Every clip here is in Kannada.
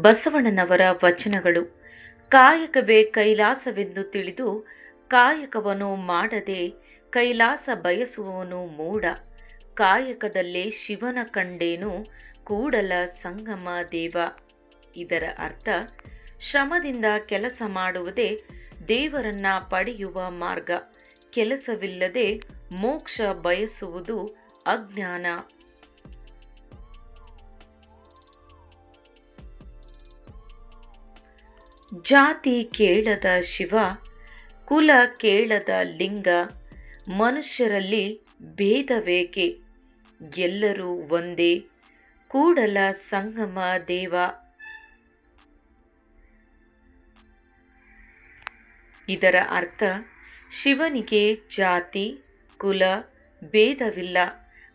ಬಸವಣ್ಣನವರ ವಚನಗಳು. ಕಾಯಕವೇ ಕೈಲಾಸವೆಂದು ತಿಳಿದು ಕಾಯಕವನ್ನು ಮಾಡದೆ ಕೈಲಾಸ ಬಯಸುವವನು ಮೂಡ ಕಾಯಕದಲ್ಲೇ ಶಿವನ ಕಂಡೇನು ಕೂಡಲ ಸಂಗಮ ದೇವ. ಇದರ ಅರ್ಥ ಶ್ರಮದಿಂದ ಕೆಲಸ ಮಾಡುವುದೇ ದೇವರನ್ನ ಪಡೆಯುವ ಮಾರ್ಗ. ಕೆಲಸವಿಲ್ಲದೆ ಮೋಕ್ಷ ಬಯಸುವುದು ಅಜ್ಞಾನ. ಜಾತಿ ಕೇಳದ ಶಿವ, ಕುಲ ಕೇಳದ ಲಿಂಗ, ಮನುಷ್ಯರಲ್ಲಿ ಭೇದವೇಕೆ? ಎಲ್ಲರೂ ಒಂದೇ, ಕೂಡಲ ಸಂಗಮ ದೇವ. ಇದರ ಅರ್ಥ, ಶಿವನಿಗೆ ಜಾತಿ, ಕುಲ ಭೇದವಿಲ್ಲ,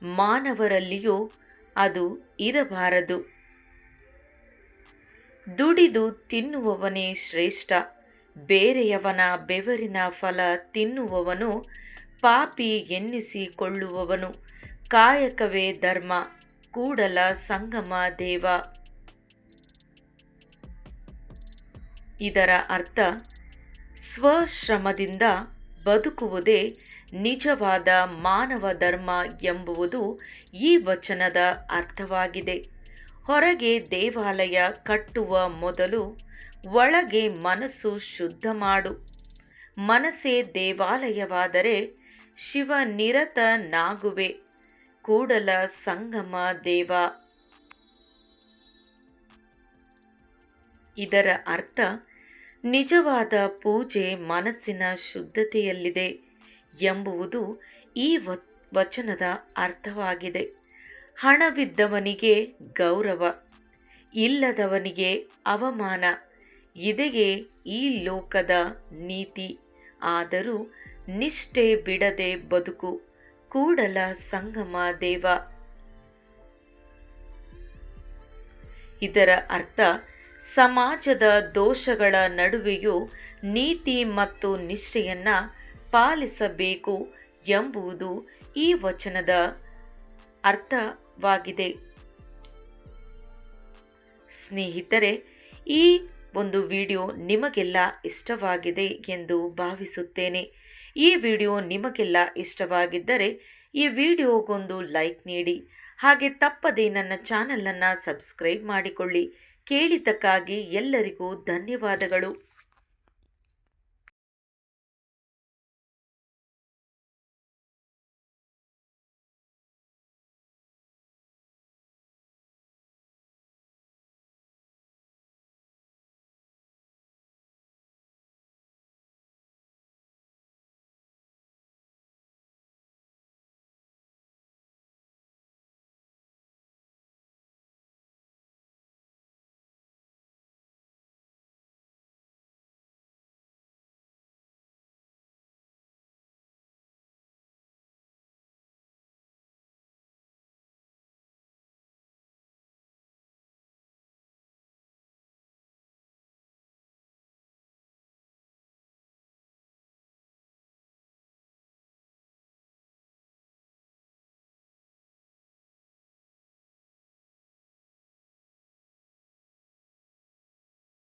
ಮಾನವರಲ್ಲಿಯೂ ಅದು ಇರಬಾರದು. ದುಡಿದು ತಿನ್ನುವವನೇ ಶ್ರೇಷ್ಠ. ಬೇರೆಯವನ ಬೆವರಿನ ಫಲ ತಿನ್ನುವವನು ಪಾಪಿ ಎನ್ನಿಸಿಕೊಳ್ಳುವವನು. ಕಾಯಕವೇ ಧರ್ಮ, ಕೂಡಲ ಸಂಗಮ ದೇವ. ಇದರ ಅರ್ಥ, ಸ್ವಶ್ರಮದಿಂದ ಬದುಕುವುದೇ ನಿಜವಾದ ಮಾನವ ಧರ್ಮ ಎಂಬುವುದು ಈ ವಚನದ ಅರ್ಥವಾಗಿದೆ. ಹೊರಗೆ ದೇವಾಲಯ ಕಟ್ಟುವ ಮೊದಲು ಒಳಗೆ ಮನಸ್ಸು ಶುದ್ಧ ಮಾಡು. ಮನಸ್ಸೇ ದೇವಾಲಯವಾದರೆ ಶಿವ ನಿರತನಾಗುವೆ ಕೂಡಲ ಸಂಗಮ ದೇವ. ಇದರ ಅರ್ಥ, ನಿಜವಾದ ಪೂಜೆ ಮನಸ್ಸಿನ ಶುದ್ಧತೆಯಲ್ಲಿದೆ ಎಂಬುವುದು ಈ ವಚನದ ಅರ್ಥವಾಗಿದೆ. ಹಣವಿದ್ದವನಿಗೆ ಗೌರವ, ಇಲ್ಲದವನಿಗೆ ಅವಮಾನ. ಇದೆಯೇ ಈ ಲೋಕದ ನೀತಿ. ಆದರೂ ನಿಷ್ಠೆ ಬಿಡದೆ ಬದುಕು, ಕೂಡಲ ಸಂಗಮ ದೇವ. ಇದರ ಅರ್ಥ, ಸಮಾಜದ ದೋಷಗಳ ನಡುವೆಯೂ ನೀತಿ ಮತ್ತು ನಿಷ್ಠೆಯನ್ನ ಪಾಲಿಸಬೇಕು ಎಂಬುದು ಈ ವಚನದ ಅರ್ಥವಾಗಿದೆ ಸ್ನೇಹಿತರೆ, ಈ ಒಂದು ವಿಡಿಯೋ ನಿಮಗೆಲ್ಲ ಇಷ್ಟವಾಗಿದೆ ಎಂದು ಭಾವಿಸುತ್ತೇನೆ. ಈ ವಿಡಿಯೋ ನಿಮಗೆಲ್ಲ ಇಷ್ಟವಾಗಿದ್ದರೆ, ಈ ವಿಡಿಯೋಗೊಂದು ಲೈಕ್ ನೀಡಿ, ಹಾಗೆ ತಪ್ಪದೆ ನನ್ನ ಚಾನಲನ್ನು ಸಬ್ಸ್ಕ್ರೈಬ್ ಮಾಡಿಕೊಳ್ಳಿ. ಕೇಳಿದ್ದಕ್ಕಾಗಿ ಎಲ್ಲರಿಗೂ ಧನ್ಯವಾದಗಳು.